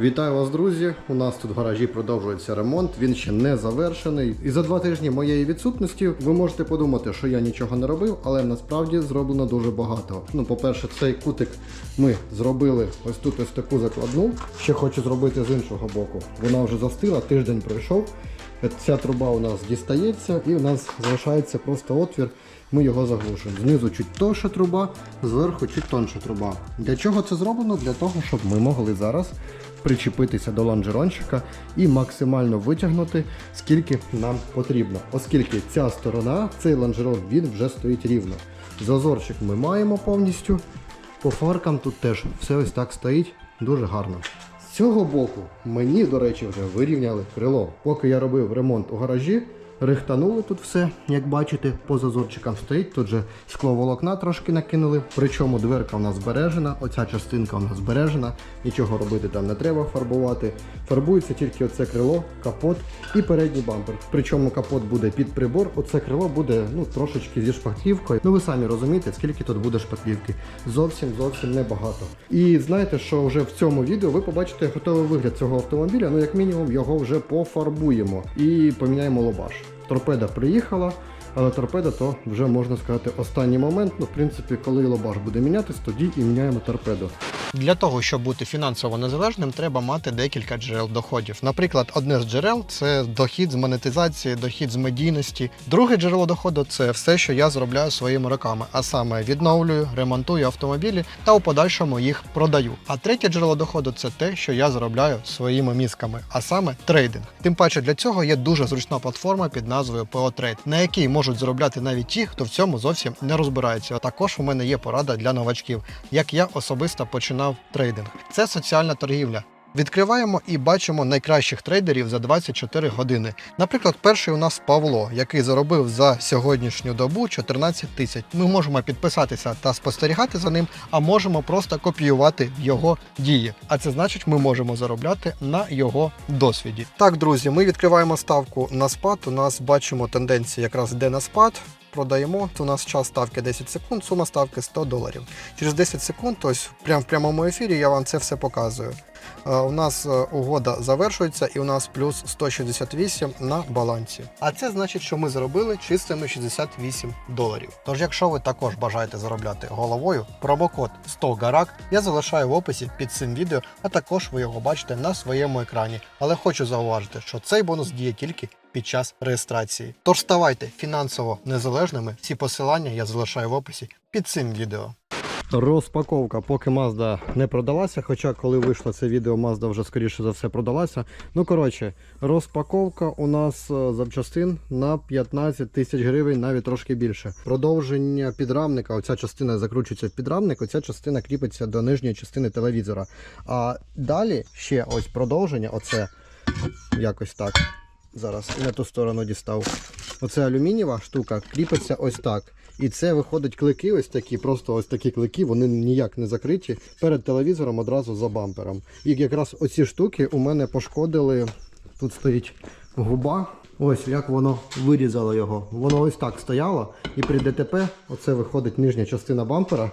Вітаю вас, друзі! У нас тут в гаражі продовжується ремонт. Він ще не завершений. І за два тижні моєї відсутності ви можете подумати, що я нічого не робив, але насправді зроблено дуже багато. Ну, по-перше, цей кутик ми зробили ось тут ось таку закладну. Ще хочу зробити з іншого боку. Вона вже застила, тиждень пройшов. Ця труба у нас дістається, і у нас залишається просто отвір. Ми його заглушуємо. Знизу чуть товща труба, зверху чуть тонша труба. Для чого це зроблено? Для того, щоб ми могли зараз причепитися до лонжерончика і максимально витягнути, скільки нам потрібно. Оскільки ця сторона, цей лонжерон, він вже стоїть рівно. Зазорчик ми маємо повністю. По фаркам тут теж все ось так стоїть дуже гарно. З цього боку мені, до речі, вже вирівняли крило. Поки я робив ремонт у гаражі, рихтанули тут все, як бачите, по зазорчикам стоїть. Тут же скловолокна трошки накинули. Причому дверка у нас збережена, оця частинка у нас збережена, нічого робити там не треба фарбувати. Фарбується тільки оце крило, капот і передній бампер. Причому капот буде під прибор, оце крило буде ну, трошечки зі шпаклівкою. Ну ви самі розумієте, скільки тут буде шпаклівки. Зовсім зовсім небагато. І знаєте, що вже в цьому відео ви побачите готовий вигляд цього автомобіля. Ну, як мінімум, його вже пофарбуємо і поміняємо лобаш. Торпеда приїхала. Але торпеда то вже можна сказати останній момент. Ну, в принципі, коли лобаш буде мінятись, тоді і міняємо торпеду. Для того, щоб бути фінансово незалежним, треба мати декілька джерел доходів. Наприклад, одне з джерел це дохід з монетизації, дохід з медійності. Друге джерело доходу це все, що я зробляю своїми руками, а саме відновлюю, ремонтую автомобілі та у подальшому їх продаю. А третє джерело доходу це те, що я заробляю своїми мізками, а саме трейдинг. Тим паче для цього є дуже зручна платформа під назвою PoTrade, на якій можуть заробляти навіть ті, хто в цьому зовсім не розбирається. Також у мене є порада для новачків, як я особисто починав трейдинг. Це соціальна торгівля. Відкриваємо і бачимо найкращих трейдерів за 24 години. Наприклад, перший у нас Павло, який заробив за сьогоднішню добу 14 тисяч. Ми можемо підписатися та спостерігати за ним, а можемо просто копіювати його дії. А це значить, ми можемо заробляти на його досвіді. Так, друзі, ми відкриваємо ставку на спад. У нас бачимо тенденція якраз йде на спад. Продаємо, у нас час ставки 10 секунд, сума ставки 100 доларів. Через 10 секунд, ось прямо в прямому ефірі, я вам це все показую. Е, У нас е, угода завершується і у нас плюс 168 на балансі. А це значить, що ми заробили чистими 68 доларів. Тож, якщо ви також бажаєте заробляти головою, промокод 100 гарак я залишаю в описі під цим відео, а також ви його бачите на своєму екрані. Але хочу зауважити, що цей бонус діє тільки під час реєстрації. Тож ставайте фінансово незалежними. Всі посилання я залишаю в описі під цим відео. Розпаковка, поки Mazda не продалася, хоча коли вийшло це відео, Mazda вже скоріше за все продалася. Ну коротше, розпаковка у нас е, запчастин на 15 тисяч гривень, навіть трошки більше. Продовження підрамника, оця частина закручується в підрамник, оця частина кріпиться до нижньої частини телевізора. А далі ще ось продовження, оце якось так. Зараз і на ту сторону дістав. Оце алюмінієва штука кріпиться ось так. І це виходить клики, ось такі, просто ось такі клики, вони ніяк не закриті перед телевізором одразу за бампером. І якраз оці штуки у мене пошкодили. Тут стоїть губа. Ось як воно вирізало його. Воно ось так стояло. І при ДТП, оце виходить нижня частина бампера.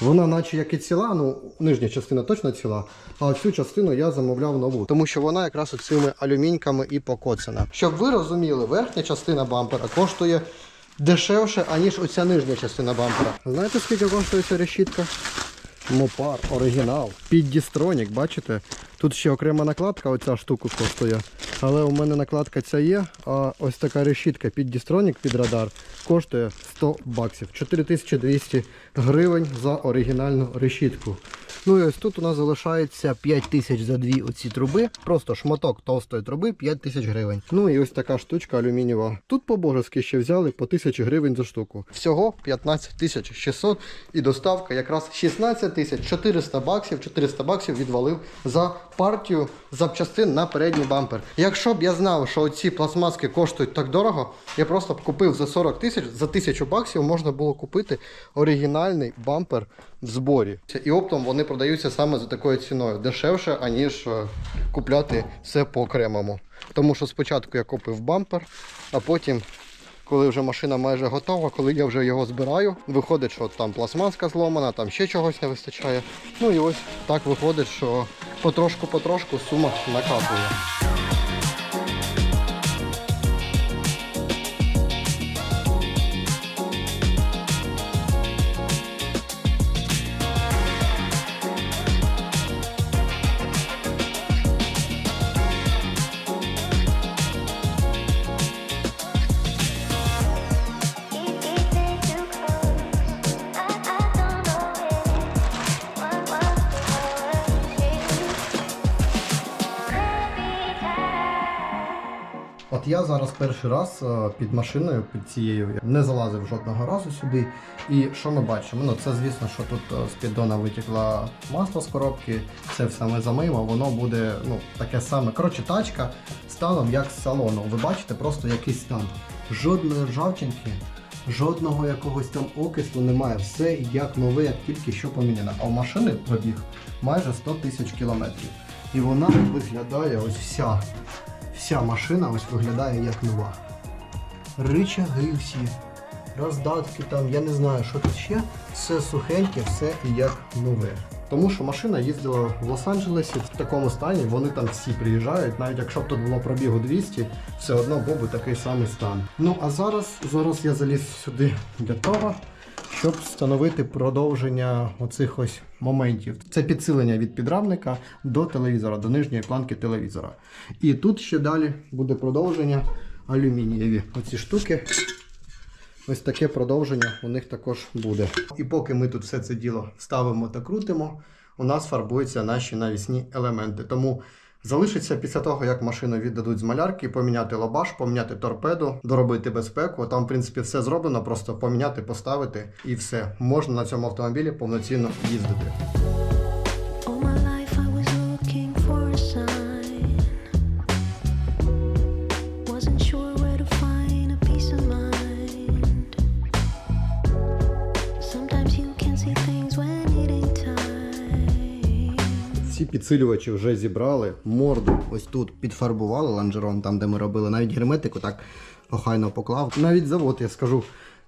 Вона наче як і ціла, ну нижня частина точно ціла, а цю частину я замовляв нову, тому що вона якраз цими алюміньками і покоцана. Щоб ви розуміли, верхня частина бампера коштує дешевше, аніж оця нижня частина бампера. Знаєте, скільки коштує ця решітка? Мопар, оригінал. Під Дістронік, бачите? Тут ще окрема накладка, оця штука коштує. Але у мене накладка ця є, а ось така решітка під Дістронік, під радар, коштує 100 баксів. 4200 гривень за оригінальну решітку. Ну і ось тут у нас залишається 5 тисяч за дві оці труби. Просто шматок товстої труби 5 тисяч гривень. Ну і ось така штучка алюмінієва. Тут по-божески ще взяли по 1000 гривень за штуку. Всього 15 тисяч 600 і доставка якраз 16 тисяч 400 баксів. 400 баксів відвалив за партію запчастин на передній бампер. Якщо б я знав, що ці пластмаски коштують так дорого, я просто б купив за 40 тисяч, за 1000 баксів можна було купити оригінальний бампер в зборі. І оптом вони продаються саме за такою ціною, дешевше, аніж е, купляти все по окремому. Тому що спочатку я купив бампер, а потім коли вже машина майже готова, коли я вже його збираю, виходить, що там пластмаска зломана, там ще чогось не вистачає. Ну і ось так виходить, що потрошку-потрошку сума накапує. Я зараз перший раз е, під машиною, під цією, не залазив жодного разу сюди. І що ми бачимо? Ну це звісно, що тут е, з піддона витекла масло з коробки, це все ми замиємо, воно буде ну, таке саме. Коротше, тачка станом як з салону. Ви бачите просто якийсь стан. Жодної ржавчинки, жодного якогось там окислу немає. Все як нове, як тільки що поміняно. А у машини пробіг майже 100 тисяч кілометрів. І вона виглядає ось вся вся машина ось виглядає як нова. Ричаги всі, роздатки там, я не знаю, що тут ще. Все сухеньке, все як нове. Тому що машина їздила в Лос-Анджелесі в такому стані, вони там всі приїжджають, навіть якщо б тут було пробігу 200, все одно був би такий самий стан. Ну а зараз, зараз я заліз сюди для того, щоб встановити продовження оцих ось моментів. Це підсилення від підрамника до телевізора, до нижньої планки телевізора. І тут ще далі буде продовження алюмінієві. Оці штуки. Ось таке продовження у них також буде. І поки ми тут все це діло ставимо та крутимо, у нас фарбуються наші навісні елементи. Тому залишиться після того, як машину віддадуть з малярки, поміняти лабаш, поміняти торпеду, доробити безпеку. Там, в принципі, все зроблено, просто поміняти, поставити і все. Можна на цьому автомобілі повноцінно їздити. Підсилювачі вже зібрали, морду ось тут підфарбували ланжерон, там де ми робили, навіть герметику так охайно поклав. Навіть завод, я скажу,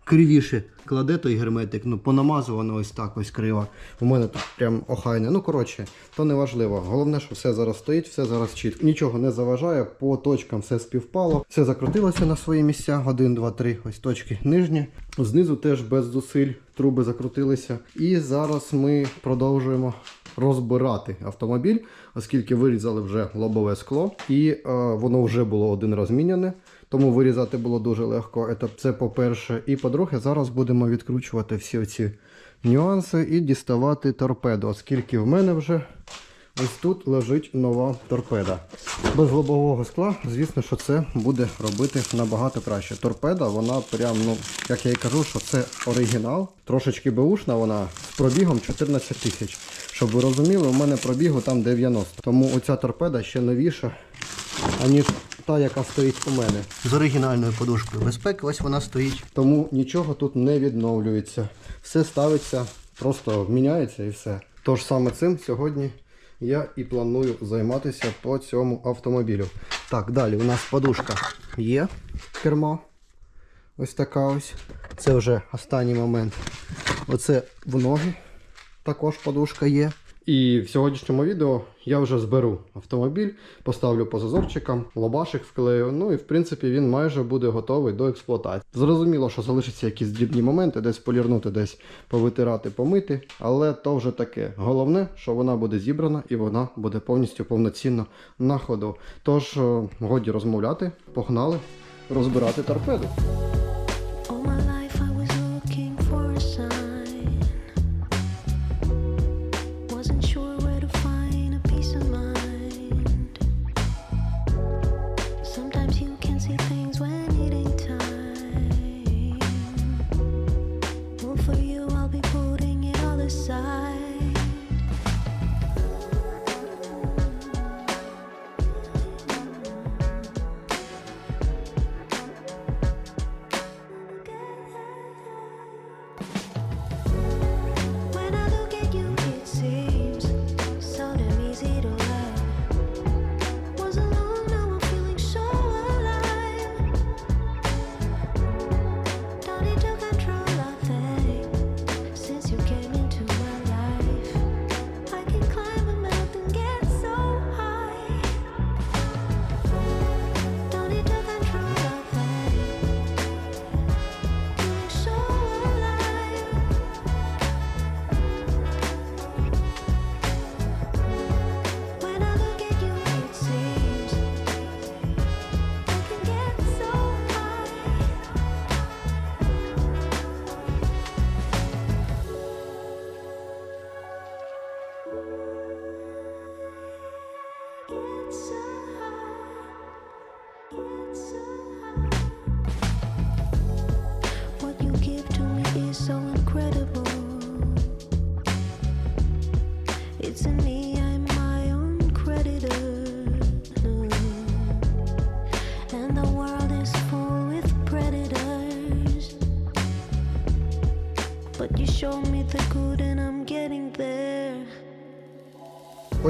кривіше кладе той герметик, ну понамазувано ось так ось криво. У мене тут прям охайне. Ну коротше, то не важливо. Головне, що все зараз стоїть, все зараз чітко. Нічого не заважає, по точкам все співпало, все закрутилося на свої місця. Один, два, три, ось точки нижні. Знизу теж без зусиль труби закрутилися. І зараз ми продовжуємо розбирати автомобіль, оскільки вирізали вже лобове скло, і е, воно вже було один раз міняне, тому вирізати було дуже легко. Це, по-перше. І по-друге, зараз будемо відкручувати всі оці нюанси і діставати торпеду, оскільки в мене вже ось тут лежить нова торпеда. Без лобового скла, звісно, що це буде робити набагато краще. Торпеда, вона прям, ну, як я і кажу, що це оригінал. Трошечки беушна вона з пробігом 14 тисяч. Щоб ви розуміли, у мене пробігу там 90. Тому оця торпеда ще новіша, аніж та, яка стоїть у мене. З оригінальною подушкою безпеки, ось вона стоїть. Тому нічого тут не відновлюється. Все ставиться, просто міняється і все. Тож саме цим сьогодні я і планую займатися по цьому автомобілю. Так, далі у нас подушка є кермо. Ось така ось. Це вже останній момент. Оце в ноги. Також подушка є. І в сьогоднішньому відео я вже зберу автомобіль, поставлю по зазорчикам, лобашик вклею. Ну і в принципі він майже буде готовий до експлуатації. Зрозуміло, що залишаться якісь дрібні моменти, десь полірнути, десь повитирати, помити. Але то вже таке. Головне, що вона буде зібрана і вона буде повністю повноцінно на ходу. Тож, е, годі розмовляти, погнали розбирати торпеду.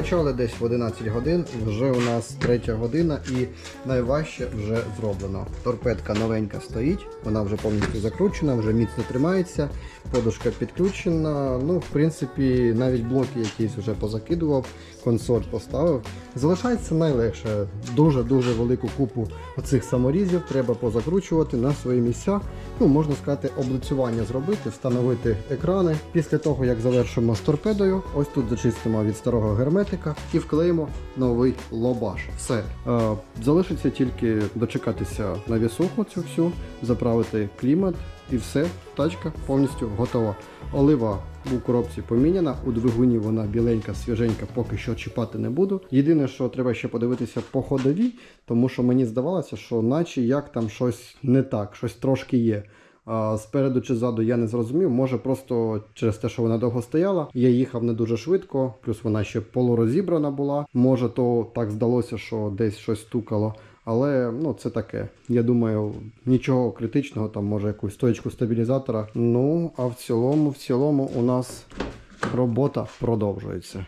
Почали десь в 11 годин, вже у нас третя година і найважче вже зроблено. Торпедка новенька стоїть, вона вже повністю закручена, вже міцно тримається, подушка підключена. Ну, в принципі, навіть блоки якісь вже позакидував, консоль поставив. Залишається найлегше. Дуже-дуже велику купу оцих саморізів треба позакручувати на свої місця. Ну, можна сказати, облицювання зробити, встановити екрани. Після того, як завершимо з торпедою, ось тут зачистимо від старого герметика і вклеїмо новий лобаш. Все. Е, залишиться тільки дочекатися на вісуху цю всю, заправити клімат і все, тачка повністю готова. Олива у коробці поміняна, у двигуні вона біленька, свіженька, поки що чіпати не буду. Єдине, що треба ще подивитися по ходовій, тому що мені здавалося, що наче як там щось не так, щось трошки є. А спереду чи ззаду я не зрозумів. Може просто через те, що вона довго стояла. Я їхав не дуже швидко, плюс вона ще полурозібрана була. Може, то так здалося, що десь щось стукало. Але ну це таке. Я думаю, нічого критичного, там може якусь стоечку стабілізатора. Ну а в цілому, в цілому, у нас робота продовжується.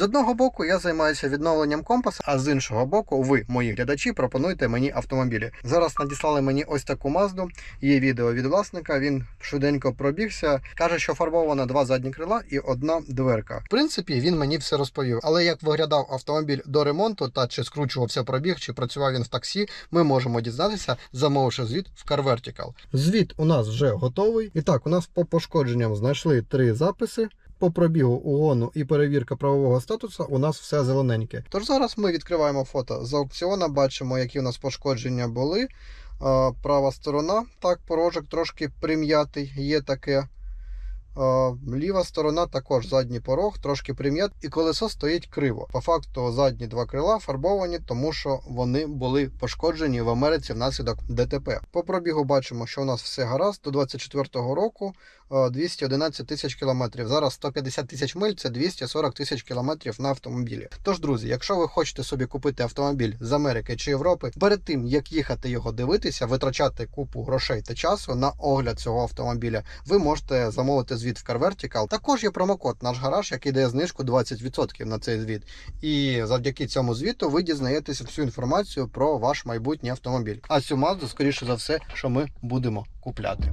З одного боку я займаюся відновленням компаса, а з іншого боку, ви, мої глядачі, пропонуєте мені автомобілі. Зараз надіслали мені ось таку мазду. Є відео від власника. Він швиденько пробігся. каже, що фарбовано два задні крила і одна дверка. В принципі, він мені все розповів. Але як виглядав автомобіль до ремонту та чи скручувався пробіг, чи працював він в таксі, ми можемо дізнатися, замовивши звіт в Car Vertical. Звіт у нас вже готовий. І так, у нас по пошкодженням знайшли три записи. По пробігу угону і перевірка правового статусу у нас все зелененьке. Тож зараз ми відкриваємо фото з аукціона, бачимо, які у нас пошкодження були. Права сторона, так, порожок трошки прим'ятий, є таке. Ліва сторона також задній порог, трошки прим'ят, і колесо стоїть криво. По факту задні два крила фарбовані, тому що вони були пошкоджені в Америці внаслідок ДТП. По пробігу бачимо, що у нас все гаразд до 24-го року. А, 211 тисяч кілометрів. Зараз 150 тисяч миль це 240 тисяч кілометрів на автомобілі. Тож, друзі, якщо ви хочете собі купити автомобіль з Америки чи Європи, перед тим як їхати його дивитися, витрачати купу грошей та часу на огляд цього автомобіля, ви можете замовити звіт в Car Vertical. Також є промокод наш гараж, який дає знижку 20% на цей звіт. І завдяки цьому звіту ви дізнаєтеся всю інформацію про ваш майбутній автомобіль. А цю мазду, скоріше за все, що ми будемо купляти.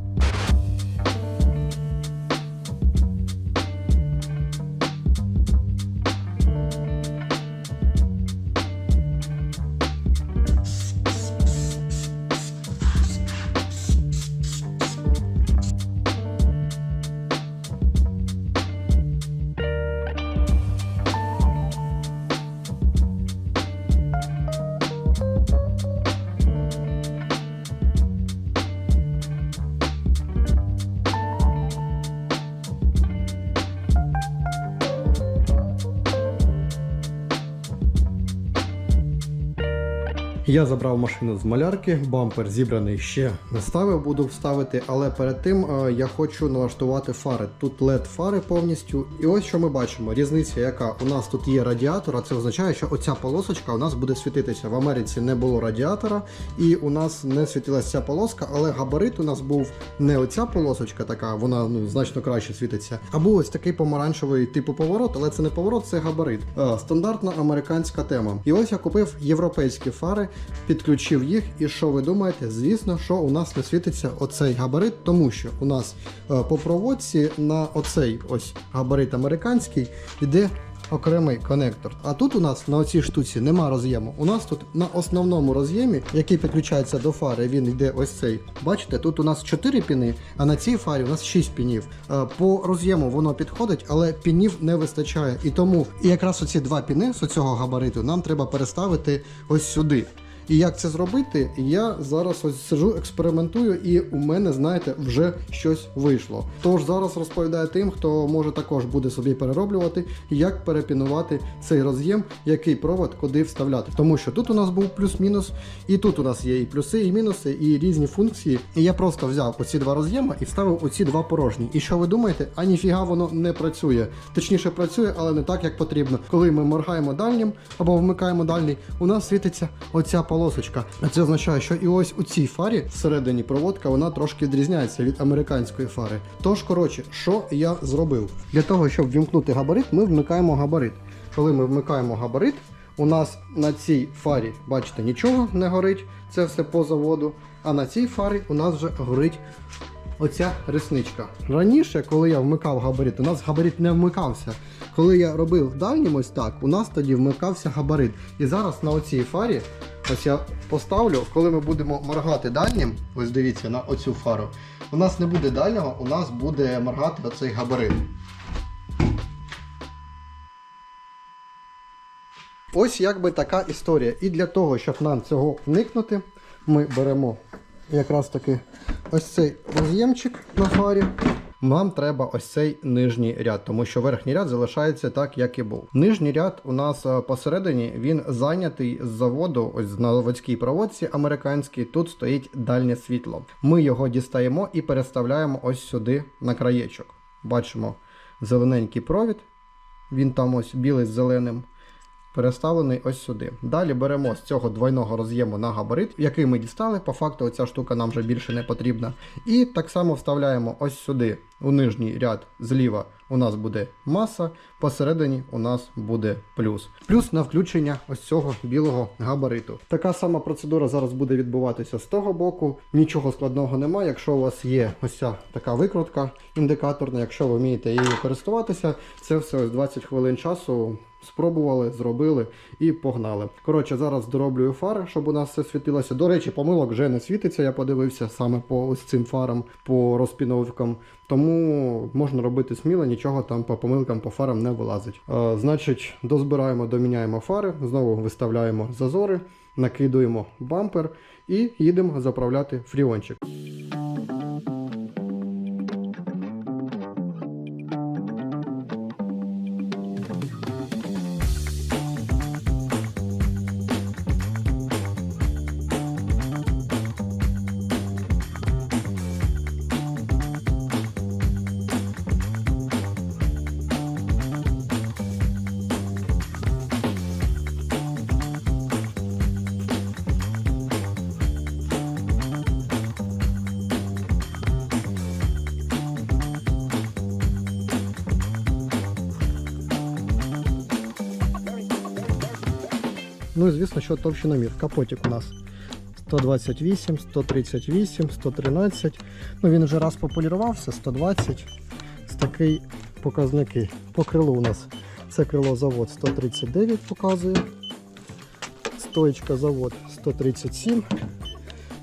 Я забрав машину з малярки, бампер зібраний ще не ставив, буду вставити, але перед тим е, я хочу налаштувати фари. Тут LED фари повністю. І ось що ми бачимо. Різниця, яка у нас тут є радіатор, а це означає, що оця полосочка у нас буде світитися. В Америці не було радіатора, і у нас не світилася ця полоска, але габарит у нас був не оця полосочка, така, вона ну, значно краще світиться. А був ось такий помаранчевий типу поворот, але це не поворот, це габарит. Е, Стандартна американська тема. І ось я купив європейські фари підключив їх, і що ви думаєте? Звісно, що у нас не світиться оцей габарит, тому що у нас е, по проводці на оцей ось габарит американський йде окремий конектор. А тут у нас на оцій штуці нема роз'єму. У нас тут на основному роз'ємі, який підключається до фари, він йде ось цей. Бачите, тут у нас 4 піни, а на цій фарі у нас 6 пінів. Е, По роз'єму воно підходить, але пінів не вистачає. І тому і якраз оці два піни з цього габариту нам треба переставити ось сюди. І як це зробити, я зараз ось сижу, експериментую, і у мене, знаєте, вже щось вийшло. Тож зараз розповідаю тим, хто може також буде собі перероблювати, як перепінувати цей роз'єм, який провод куди вставляти. Тому що тут у нас був плюс-мінус, і тут у нас є і плюси, і мінуси, і різні функції. І я просто взяв оці два роз'єми і вставив оці два порожні. І що ви думаєте? А ніфіга воно не працює. Точніше працює, але не так, як потрібно. Коли ми моргаємо дальнім або вмикаємо дальній, у нас світиться оця полосочка. Це означає, що і ось у цій фарі всередині проводка вона трошки відрізняється від американської фари. Тож, коротше, що я зробив? Для того, щоб вімкнути габарит, ми вмикаємо габарит. Коли ми вмикаємо габарит, у нас на цій фарі, бачите, нічого не горить, це все по заводу. А на цій фарі у нас вже горить оця ресничка. Раніше, коли я вмикав габарит, у нас габарит не вмикався. Коли я робив дальнім ось так, у нас тоді вмикався габарит. І зараз на оцій фарі, ось я поставлю, коли ми будемо моргати дальнім, ось дивіться на оцю фару, у нас не буде дальнього, у нас буде моргати оцей габарит. Ось якби така історія. І для того, щоб нам цього уникнути, ми беремо якраз таки ось цей роз'ємчик на фарі. Нам треба ось цей нижній ряд, тому що верхній ряд залишається так, як і був. Нижній ряд у нас е, посередині він зайнятий з заводу, ось на заводській проводці американській. Тут стоїть дальнє світло. Ми його дістаємо і переставляємо ось сюди на краєчок. Бачимо зелененький провід. Він там ось білий з зеленим переставлений ось сюди. Далі беремо з цього двойного роз'єму на габарит, який ми дістали. По факту оця штука нам вже більше не потрібна. І так само вставляємо ось сюди, у нижній ряд зліва у нас буде маса, посередині у нас буде плюс. Плюс на включення ось цього білого габариту. Така сама процедура зараз буде відбуватися з того боку. Нічого складного немає. Якщо у вас є ось ця така викрутка індикаторна, якщо ви вмієте її користуватися, це все ось 20 хвилин часу. Спробували, зробили і погнали. Коротше, зараз дороблюю фари, щоб у нас все світилося. До речі, помилок вже не світиться. Я подивився саме по ось цим фарам, по розпіновкам. Тому можна робити сміло, нічого там по помилкам по фарам не вилазить. Е, значить, дозбираємо, доміняємо фари, знову виставляємо зазори, накидуємо бампер і їдемо заправляти фріончик. Ну і звісно, що товщиномір. Капотик у нас 128, 138, 113. Ну він вже раз пополірувався, 120. Ось такий показники. По крилу у нас це крило завод 139 показує. Стоечка завод 137.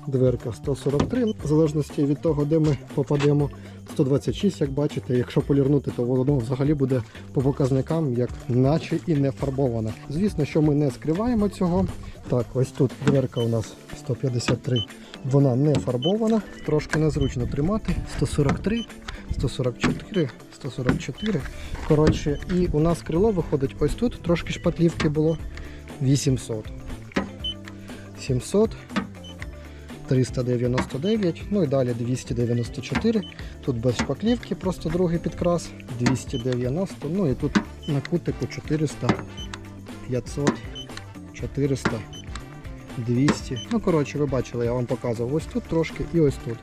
Дверка 143. В залежності від того, де ми попадемо. 126, як бачите, якщо полірнути, то воно взагалі буде по показникам, як наче і не фарбоване. Звісно, що ми не скриваємо цього. Так, ось тут дверка у нас 153, вона не фарбована, трошки незручно тримати. 143, 144, 144. Коротше, і у нас крило виходить ось тут, трошки шпатлівки було 800. 700. 399, ну і далі 294. Тут без шпаклівки, просто другий підкрас. 290. Ну і тут на кутику 400, 500, 400, 200. Ну, коротше, ви бачили, я вам показував ось тут трошки і ось тут.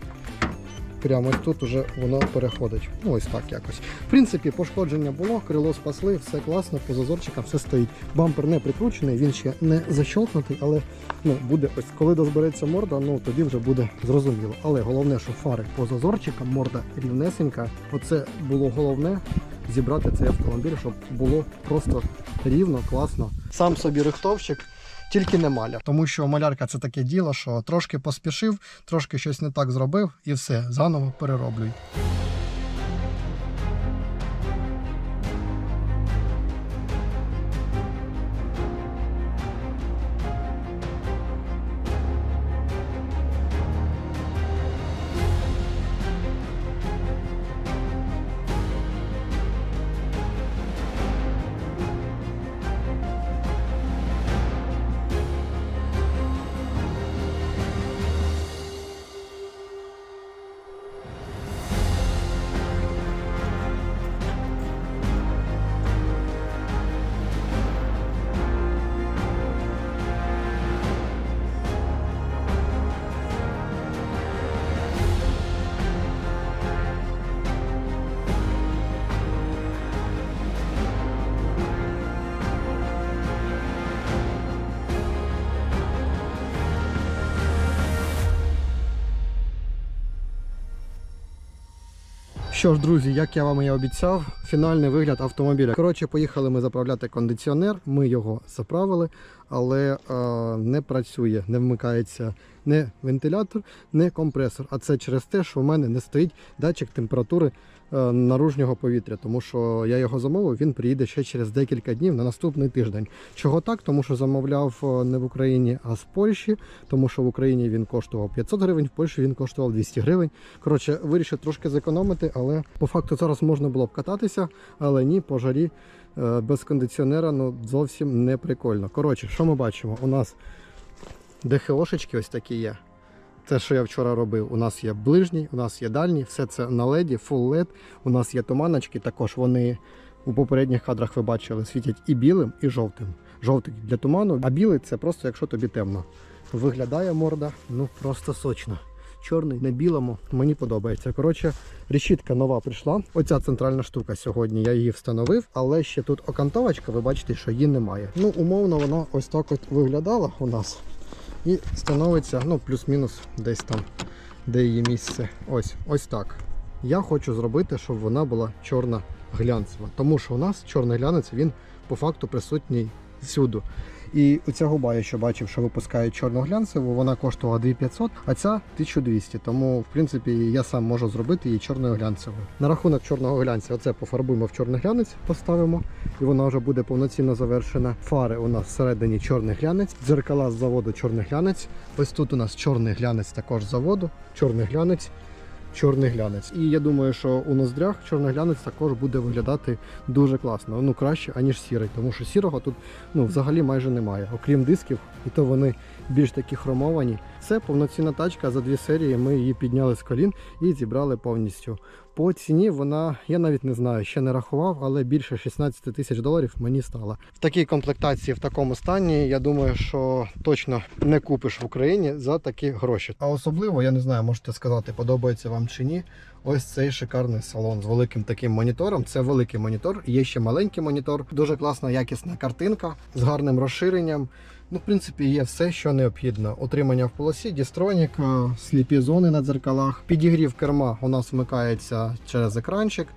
Прямо ось тут уже воно переходить. Ну ось так якось. В принципі, пошкодження було, крило спасли, все класно, по зазорчикам все стоїть. Бампер не прикручений, він ще не защолкнутий, але ну, буде ось коли дозбереться морда, ну тоді вже буде зрозуміло. Але головне, що фари по зазорчикам, морда рівнесенька. Оце було головне зібрати цей автомобіль, щоб було просто рівно, класно. Сам собі рихтовщик. Тільки не маляр, тому що малярка це таке діло, що трошки поспішив, трошки щось не так зробив, і все, заново перероблюй. Що ж, друзі, як я вам і обіцяв, фінальний вигляд автомобіля. Коротше, поїхали ми заправляти кондиціонер. Ми його заправили, але е, не працює, не вмикається не вентилятор, не компресор. А це через те, що в мене не стоїть датчик температури е, наружнього повітря. Тому що я його замовив, він приїде ще через декілька днів на наступний тиждень. Чого так? Тому що замовляв е, не в Україні, а з Польщі, тому що в Україні він коштував 500 гривень, в Польщі він коштував 200 гривень. Коротше, вирішив трошки зекономити, але по факту зараз можна було б кататися, але ні, по жарі без кондиціонера ну зовсім не прикольно. Коротше, що ми бачимо? У нас ДХОшечки ось такі є. Це, що я вчора робив. У нас є ближній, у нас є дальній, все це на леді, full LED. У нас є туманочки, також вони у попередніх кадрах ви бачили, світять і білим, і жовтим. Жовтий для туману, а білий це просто якщо тобі темно. Виглядає морда, ну просто сочно. Чорний на білому, мені подобається. Коротше, решітка нова прийшла. Оця центральна штука сьогодні. Я її встановив, але ще тут окантовочка, ви бачите, що її немає. Ну, умовно, вона ось так от виглядала у нас і становиться ну, плюс-мінус десь там, де її місце. Ось, ось так. Я хочу зробити, щоб вона була чорна глянцева. Тому що у нас чорний глянець він по факту присутній всюди. І оця губа, я ще бачив, що випускають чорну глянцеву, вона коштувала 2500, а ця 1200. Тому, в принципі, я сам можу зробити її чорною глянцевою. На рахунок чорного глянця, оце пофарбуємо в чорний глянець, поставимо, і вона вже буде повноцінно завершена. Фари у нас всередині чорний глянець, дзеркала з заводу чорний глянець. Ось тут у нас чорний глянець також з заводу, чорний глянець. Чорний глянець. І я думаю, що у ноздрях чорний глянець також буде виглядати дуже класно. Ну краще, аніж сірий, тому що сірого тут ну, взагалі майже немає. Окрім дисків, і то вони більш такі хромовані. Це повноцінна тачка за дві серії. Ми її підняли з колін і зібрали повністю. По ціні вона, я навіть не знаю, ще не рахував, але більше 16 тисяч доларів мені стало. В такій комплектації, в такому стані, я думаю, що точно не купиш в Україні за такі гроші. А особливо, я не знаю, можете сказати, подобається вам чи ні. Ось цей шикарний салон з великим таким монітором. Це великий монітор, є ще маленький монітор. Дуже класна якісна картинка з гарним розширенням. Ну, в принципі, є все, що необхідно. Отримання в полосі, дістронік, е, сліпі зони на дзеркалах. Підігрів керма у нас вмикається через екранчик.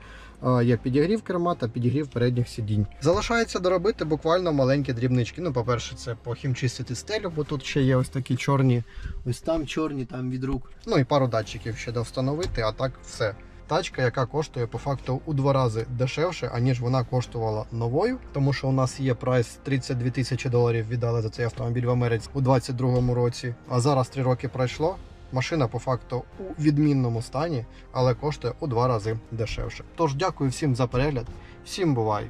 Є підігрів керма та підігрів передніх сидінь. Залишається доробити буквально маленькі дрібнички. Ну, по-перше, це похімчистити стелю, бо тут ще є ось такі чорні, ось там чорні, там від рук. Ну і пару датчиків ще довстановити, а так все. Тачка, яка коштує по факту у два рази дешевше, аніж вона коштувала новою, тому що у нас є прайс 32 тисячі доларів віддали за цей автомобіль в Америці у 22-му році. А зараз три роки пройшло. Машина по факту у відмінному стані, але коштує у два рази дешевше. Тож дякую всім за перегляд, всім бувай!